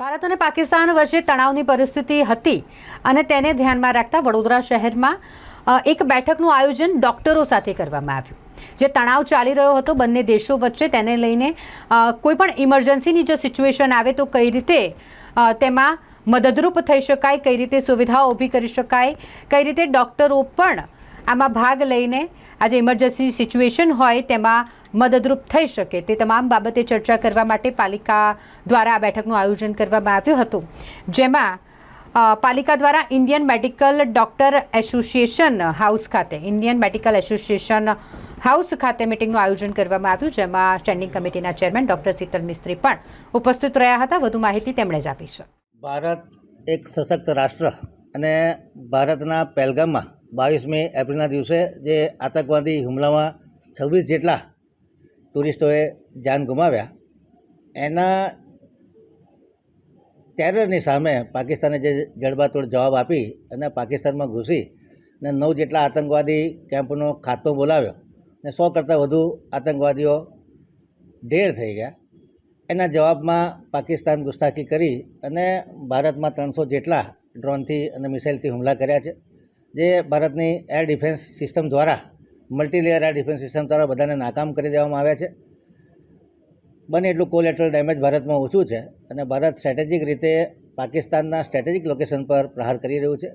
ભારત અને પાકિસ્તાન વચ્ચે તણાવની પરિસ્થિતિ હતી અને તેને ધ્યાનમાં રાખતા વડોદરા શહેરમાં એક બેઠકનું આયોજન ડોક્ટરો સાથે કરવામાં આવ્યું. જે તણાવ ચાલી રહ્યો હતો, બંને દેશો વચ્ચે તેને લઈને કોઈ પણ ઇમરજન્સીની જો સિચ્યુએશન આવે તો કઈ રીતે તેમાં મદદરૂપ થઈ શકાય, કઈ રીતે સુવિધાઓ ઊભી કરી શકાય, કઈ રીતે ડોક્ટરો પણ આમાં ભાગ લઈને આજે ઇમરજન્સી સિચ્યુએશન હોય તેમાં મદદરૂપ થઈ શકે તે તમામ બાબતે ચર્ચા કરવા માટે પાલિકા દ્વારા આ બેઠકનું આયોજન કરવામાં આવ્યું હતું. જેમાં પાલિકા દ્વારા Indian medical doctor association house ખાતે ઇન્ડિયન મેડિકલ એસોસિએશન હાઉસ ખાતે મિટિંગનું આયોજન કરવામાં આવ્યું, જેમાં સ્ટેન્ડિંગ કમિટીના ચેરમેન ડોક્ટર શીતલ મિસ્ત્રી પણ ઉપસ્થિત રહ્યા હતા. વધુ માહિતી તેમણે જ આપી છે. ભારત એક સશક્ત રાષ્ટ્ર અને ભારતના પહેલગામમાં બાવીસમી એપ્રિલના દિવસે જે આતંકવાદી હુમલામાં છવ્વીસ જેટલા ટુરિસ્ટોએ જાન ગુમાવ્યા, એના ટેરરની સામે પાકિસ્તાને જે જડબાતોડ જવાબ આપી અને પાકિસ્તાનમાં ઘૂસી અને નવ જેટલા આતંકવાદી કેમ્પનો ખાતો બોલાવ્યો ને સો કરતાં વધુ આતંકવાદીઓ ઢેર થઈ ગયા. એના જવાબમાં પાકિસ્તાન ગુસ્તાખી કરી અને ભારતમાં ત્રણસો જેટલા ડ્રોનથી અને મિસાઇલથી હુમલા કર્યા છે. જે ભારતની એર ડિફેન્સ સિસ્ટમ દ્વારા, મલ્ટીલેયર એર ડિફેન્સ સિસ્ટમ દ્વારા બધાને નાકામ કરી દેવામાં આવ્યા છે. બને એટલું કોલેટરલ ડેમેજ ભારતમાં ઓછું છે અને ભારત સ્ટ્રેટેજિક રીતે પાકિસ્તાનના સ્ટ્રેટેજિક લોકેશન પર પ્રહાર કરી રહ્યું છે.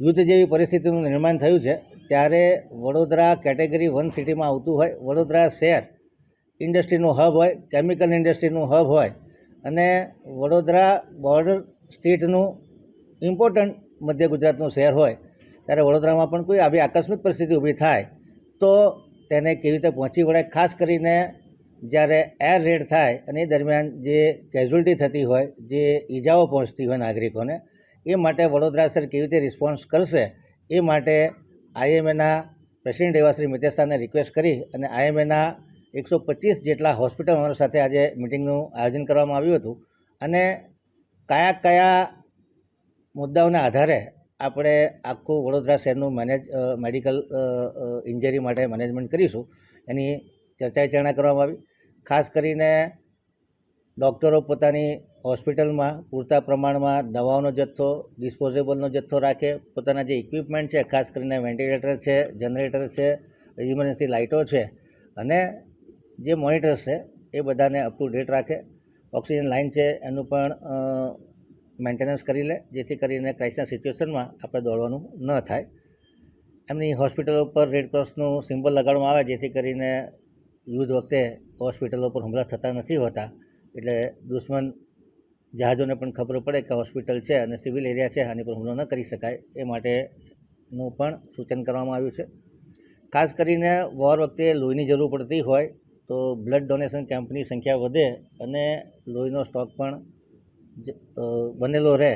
યુદ્ધ જેવી પરિસ્થિતિનું નિર્માણ થયું છે ત્યારે વડોદરા કેટેગરી વન સિટીમાં આવતું હોય, વડોદરા શહેર ઇન્ડસ્ટ્રીનું હબ હોય કેમિકલ ઇન્ડસ્ટ્રીનું હબ હોય અને વડોદરા બોર્ડર સ્ટેટનું ઇમ્પોર્ટન્ટ મધ્ય ગુજરાતનું શહેર હોય ત્યારે વડોદરામાં પણ કોઈ આવી આકસ્મિક પરિસ્થિતિ ઊભી થાય, તો તેને કેવી રીતે પહોંચી વળાય ખાસ કરીને જ્યારે એર રેડ થાય અને એ દરમિયાન જે કેઝ્યુઅલ્ટી થતી હોય, જે ઈજાઓ પહોંચતી હોય નાગરિકોને, એ માટે વડોદરા સર કેવી રીતે રિસ્પોન્સ કરશે? એ માટે આઈએમએના પ્રેસિડેન્ટ એવા શ્રી મિતેશ રિક્વેસ્ટ કરી અને આઈએમએના એકસો પચીસ જેટલા હોસ્પિટલ ઓનર સાથે આજે મિટિંગનું આયોજન કરવામાં આવ્યું હતું. અને કયા કયા મુદ્દાઓના આધારે આપણે આખું વડોદરા શહેરનું મેનેજ મેડિકલ ઇન્જરી માટે મેનેજમેન્ટ કરીશું. એની ચર્ચા વિચારણા કરવામાં આવી. ખાસ કરીને ડૉક્ટરો પોતાની હોસ્પિટલમાં પૂરતા પ્રમાણમાં દવાઓનો જથ્થો ડિસ્પોઝેબલનો જથ્થો રાખે. પોતાના જે ઇક્વિપમેન્ટ છે, ખાસ કરીને વેન્ટિલેટર છે જનરેટર છે ઇમરજન્સી લાઇટો છે અને જે મોનિટર્સ છે, એ બધાને અપ ટુ ડેટ રાખે. ઓક્સિજન લાઇન છે, એનું પણ મેન્ટેનન્સ કરી લે, જેથી કરીને ક્રાઇસના સિચ્યુએશનમાં આપણે દોડવાનું ન થાય. એમની હોસ્પિટલો પર રેડ ક્રોસનું સિમ્બલ લગાડવામાં આવે, જેથી કરીને યુદ્ધ વખતે હોસ્પિટલો પર હુમલા થતા નથી હોતા. એટલે દુશ્મન જહાજોને પણ ખબર પડે કે હોસ્પિટલ છે અને સિવિલ એરિયા છે, આની પર હુમલો ન કરી શકાય. એ માટેનું પણ સૂચન કરવામાં આવ્યું છે. ખાસ કરીને વોર વખતે લોહીની જરૂર પડતી હોય તો બ્લડ ડોનેશન કેમ્પની સંખ્યા વધે અને લોહીનો સ્ટોક પણ બનેલો રહે.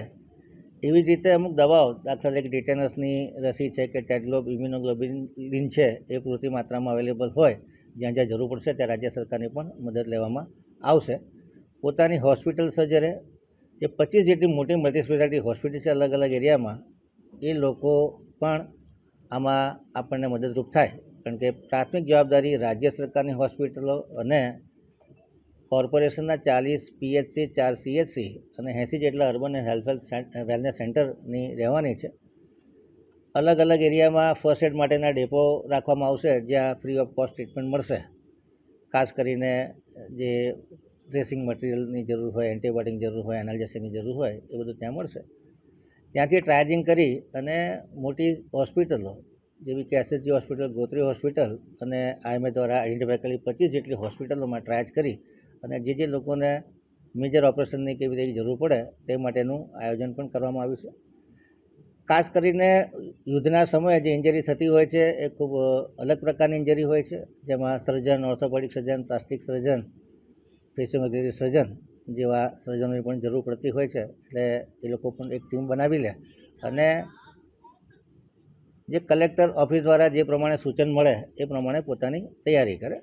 એવી જ રીતે અમુક દવાઓ, દાખલા તરીકે ડિટેનસની રસી છે કે ટેડલોબ ઇમ્યુનોગ્લોબિન છે, એ પૂરતી માત્રામાં અવેલેબલ હોય, જ્યાં જ્યાં જરૂર પડશે ત્યાં રાજ્ય સરકારની પણ મદદ લેવામાં આવશે. પોતાની હોસ્પિટલ સર્જરે એ પચીસ જેટલી મોટી મલ્ટી સ્પેશિયાલિટી હોસ્પિટલ છે અલગ અલગ એરિયામાં, એ લોકો પણ આમાં આપણને મદદરૂપ થાય. કારણ કે પ્રાથમિક જવાબદારી રાજ્ય સરકારની હોસ્પિટલો અને કોર્પોરેશનના ચાલીસ પીએચસી, ચાર સીએચસી અને એંસી જેટલા અર્બન એન્ડ હેલ્થ વેલનેસ સેન્ટરની રહેવાની છે. અલગ અલગ એરિયામાં ફર્સ્ટ એડ માટેના ડેપો રાખવામાં આવશે, જ્યાં ફ્રી ઓફ કોસ્ટ ટ્રીટમેન્ટ મળશે. ખાસ કરીને, જે ડ્રેસિંગ મટીરિયલની જરૂર હોય એન્ટીબાયોટિક જરૂર હોય એનાલિસિસની જરૂર હોય, એ બધું ત્યાં મળશે. ત્યાંથી ટ્રાયજિંગ કરી અને મોટી હોસ્પિટલો, જેવી કે એસએસજી હોસ્પિટલ, ગોત્રી હોસ્પિટલ અને આઈએમએ દ્વારા આઈડેન્ટિફાઈ કરેલી પચીસ જેટલી હોસ્પિટલોમાં ટ્રાયજ કરી અને જે જે લોકોને મેજર ઓપરેશનની કેવી રીતે જરૂર પડે તે માટેનું આયોજન પણ કરવામાં આવ્યું છે. ખાસ કરીને યુદ્ધના સમયે જે ઇન્જરી થતી હોય છે એ ખૂબ અલગ પ્રકારની ઇન્જરી હોય છે. જેમાં સર્જન ઓર્થોપેડિક સર્જન પ્લાસ્ટિક સર્જન ફિઝિયોમેગ્રી સર્જન જેવા સર્જનોની પણ જરૂર પડતી હોય છે. એટલે એ લોકો પણ એક ટીમ બનાવી લે. અને જે કલેક્ટર ઓફિસ દ્વારા જે પ્રમાણે સૂચન મળે એ પ્રમાણે પોતાની તૈયારી કરે.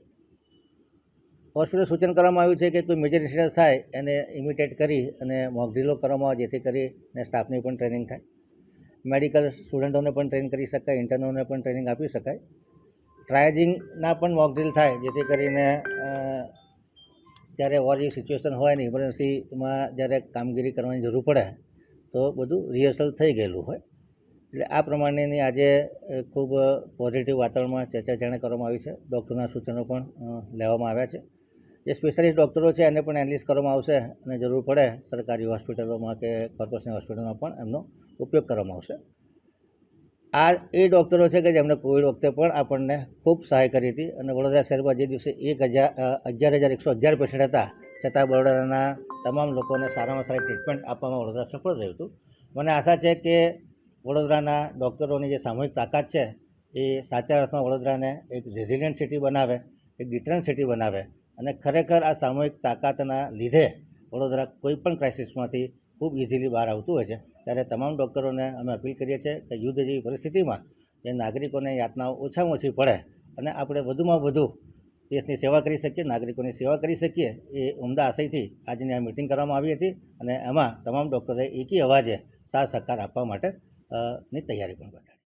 હોસ્પિટલ સૂચન કરવામાં આવ્યું છે કે કોઈ મેજર ઇન્સિડન્સ થાય, એને ઇમિટેટ કરી અને મોકડ્રીલો કરવામાં આવે, જેથી કરીને સ્ટાફની પણ ટ્રેનિંગ થાય. મેડિકલ સ્ટુડન્ટોને પણ ટ્રેન કરી શકાય ઇન્ટર્નોને પણ ટ્રેનિંગ આપી શકાય. ટ્રાયજિંગના પણ મોક ડ્રીલ થાય, જેથી કરીને જ્યારે ઓર જેવી સિચ્યુએશન હોય ને ઇમરજન્સીમાં જ્યારે કામગીરી કરવાની જરૂર પડે, તો બધું રિહર્સલ થઈ ગયેલું હોય. એટલે આ પ્રમાણેની આજે ખૂબ પોઝિટિવ વાતાવરણમાં ચર્ચા જાણે કરવામાં આવી છે. ડૉક્ટરના સૂચનો પણ લેવામાં આવ્યા છે. જે સ્પેશિયાલિસ્ટ ડૉક્ટરો છે, એને પણ એનાલિસ કરવામાં આવશે અને જરૂર પડે સરકારી હોસ્પિટલોમાં કે કોર્પોરેશન હોસ્પિટલમાં પણ એમનો ઉપયોગ કરવામાં આવશે. આ એ ડૉક્ટરો છે કે જેમણે કોવિડ વખતે પણ આપણને ખૂબ સહાય કરી હતી અને વડોદરા શહેરમાં જે દિવસે એક હજાર અગિયાર હજાર એકસો અગિયાર પેશન્ટ હતા, છતાં વડોદરાના તમામ લોકોને સારામાં સારી ટ્રીટમેન્ટ આપવામાં વડોદરા સફળ રહ્યું હતું. મને આશા છે કે વડોદરાના ડૉક્ટરોની જે સામૂહિક તાકાત છે, એ સાચા અર્થમાં વડોદરાને એક રેઝિલિયન્ટ સિટી બનાવે, એક ડિટરન્ટ સિટી બનાવે અને ખરેખર આ સામૂહિક તાકાતના લીધે વડોદરા કોઈ પણ ક્રાઇસિસમાંથી ખૂબ ઇઝીલી બહાર આવતું હોય છે. ત્યારે તમામ ડૉક્ટરોને અમે અપીલ કરીએ છીએ કે યુદ્ધ જેવી પરિસ્થિતિમાં જે નાગરિકોને યાતનાઓ ઓછામાં ઓછી પડે અને આપણે વધુમાં વધુ દેશની સેવા કરી શકીએ, નાગરિકોની સેવા કરી શકીએ એ ઉમદા આશયથી આજની આ મિટિંગ કરવામાં આવી હતી અને એમાં તમામ ડૉક્ટરોએ એકી અવાજે સાથ સહકાર આપવા માટે ની તૈયારી પણ બતાવી.